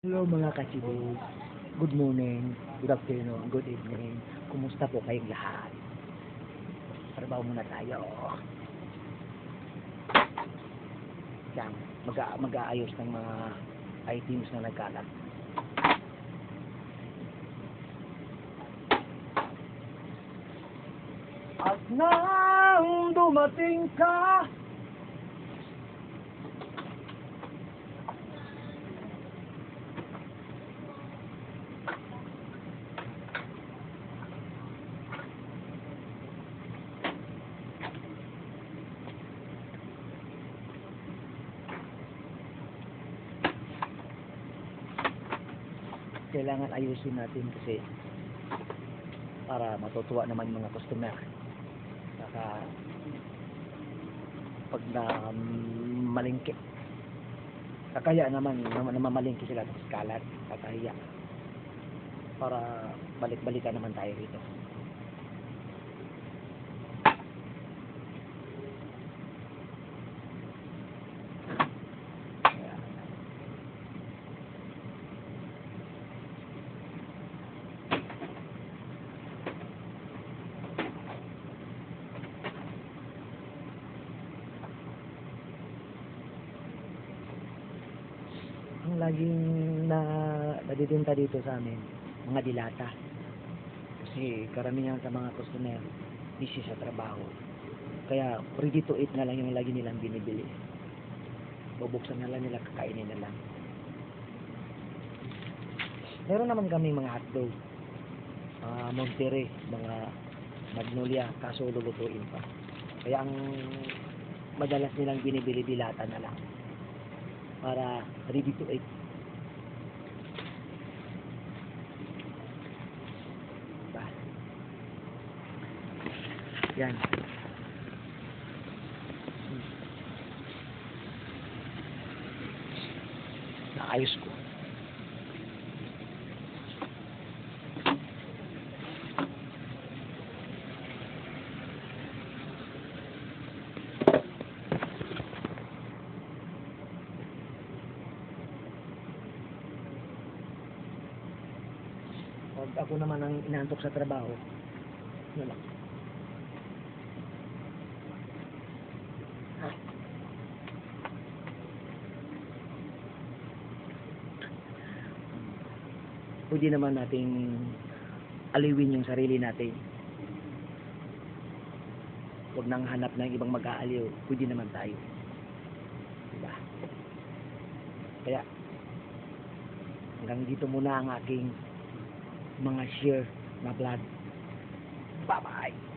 Hello mga kachibos. Good morning, good afternoon, good evening. Kumusta po kayong lahat? Trabaho muna tayo. Yan, mag mag-aayos ng mga items na nagkalat. At nang dumating ka, kailangan ayusin natin kasi para matutuwa naman yung mga customer. Saka pag na malingki kakaya naman naman namamalingki sila sa kalat kakahiya para balik-balikan naman tayo rito Kaya, ang laging na nadidinta dito sa amin, mga dilata. Kasi karamihan sa mga customer, busy sa trabaho. Kaya ready to eat na lang yung lagi nilang binibili. Bubuksan na lang nila, kakainin na lang. Meron naman kami mga hotdog, mga Monterey, mga Magnolia, kaso lulutuin pa. Kaya ang madalas nilang binibili dilata na lang para ready to eat. Diba? Yan. Hmm. Naayos ko. Pag ako naman ang inaantok sa trabaho, lang. Ah. Pwede naman nating aliwin yung sarili natin. Huwag nang hanap ng ibang mag-aaliw. Pwede naman tayo. Diba? Kaya, hanggang dito muna ang aking mga share na vlog. Bye-bye!